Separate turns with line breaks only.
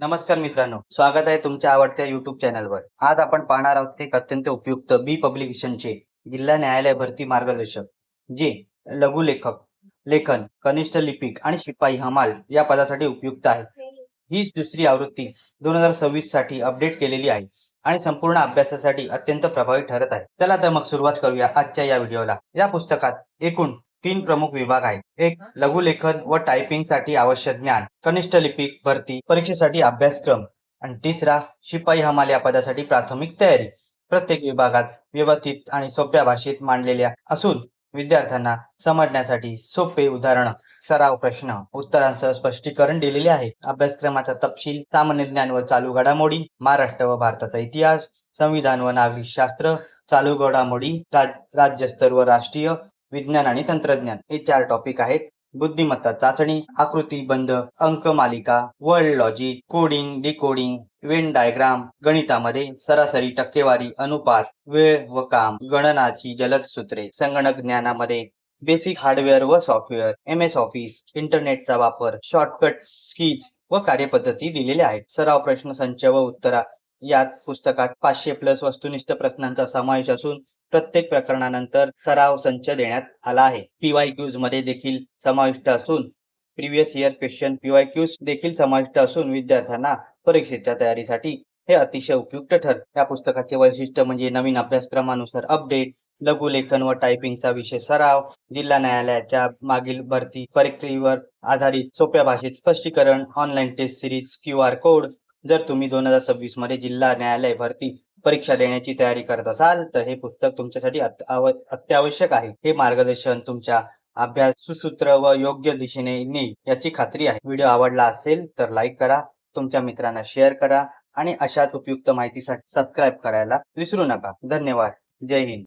नमस्कार मित्रांनो स्वागत आहे तुमच्या आवडत्या युट्यूब चॅनलवर आज आपण पाहणार आहोत एक अत्यंत उपयुक्त बी पब्लिकेशनचे जिल्हा न्यायालय भरती मार्गदर्शक जे लघुलेखक लेखन कनिष्ठ लिपिक आणि शिपाई हमाल या पदासाठी उपयुक्त आहे. हीच दुसरी आवृत्ती दोन हजार सव्वीससाठी अपडेट केलेली आहे आणि संपूर्ण अभ्यासासाठी अत्यंत प्रभावी ठरत आहे. चला तर मग सुरुवात करूया आजच्या या व्हिडिओला या पुस्तकात एकूण तीन प्रमुख विभाग आहेत. एक लघुलेखन व टायपिंगसाठी आवश्यक ज्ञान कनिष्ठ लिपिक भरती परीक्षेसाठी अभ्यासक्रम. आणि तिसरा शिपाई हमाल या पदासाठी प्राथमिक तयारी. प्रत्येक विभागात व्यवस्थित आणि सोप्या भाषेत मांडलेल्या असून विद्यार्थ्यांना समजण्यासाठी सोपे उदाहरण सराव प्रश्न उत्तरांसह स्पष्टीकरण दिलेले आहे. अभ्यासक्रमाचा तपशील सामान्य ज्ञान व चालू घडामोडी महाराष्ट्र व भारताचा इतिहास संविधान व नागरिक शास्त्र चालू घडामोडी राज- राज्यस्तर व राष्ट्रीय विज्ञान आणि तंत्रज्ञान हे चार टॉपिक आहेत. बुद्धिमत्ता चाचणी आकृती बंध अंक मालिका world logic coding decoding Venn diagram गणितामध्ये सरासरी टक्केवारी अनुपात वेळ व काम गणनाची जलद सूत्रे संगणक ज्ञानामध्ये बेसिक हार्डवेअर व सॉफ्टवेअर एम एस ऑफिस इंटरनेटचा वापर शॉर्टकट स्कीज व कार्यपद्धती दिलेल्या आहेत. सराव प्रश्न संच व उत्तरा यात पुस्तकात पाचशे प्लस वस्तुनिष्ठ प्रश्नांचा समावेश असून प्रत्येक प्रकरणानंतर सराव संच देण्यात आला आहे. पीवाय क्यूजमध्ये देखील समाविष्ट असून previous year question PY Qs देखील समाविष्ट असून विद्यार्थ्यांना परीक्षेच्या तयारीसाठी हे अतिशय उपयुक्त ठर. या पुस्तकाचे वैशिष्ट्य म्हणजे नवीन अभ्यासक्रमानुसार अपडेट लघुलेखन व टायपिंगचा विषय सराव जिल्हा न्यायालयाच्या मागील भरती प्रक्रियेवर आधारित सोप्या भाषेत स्पष्टीकरण online test series Q R code जर तुम्ही दोन हजार सव्वीसमध्ये जिल्हा न्यायालय भरती परीक्षा देण्याची तयारी करत असाल तर हे पुस्तक तुमच्यासाठी अत्यावश्यक आहे. हे मार्गदर्शन तुमच्या अभ्यास सुसूत्र व योग्य दिशेने नेईल याची खात्री आहे. व्हिडिओ आवडला असेल तर लाईक करा तुमच्या मित्रांना शेअर करा आणि अशाच उपयुक्त माहितीसाठी सबस्क्राईब करायला विसरू नका. धन्यवाद. जय हिंद.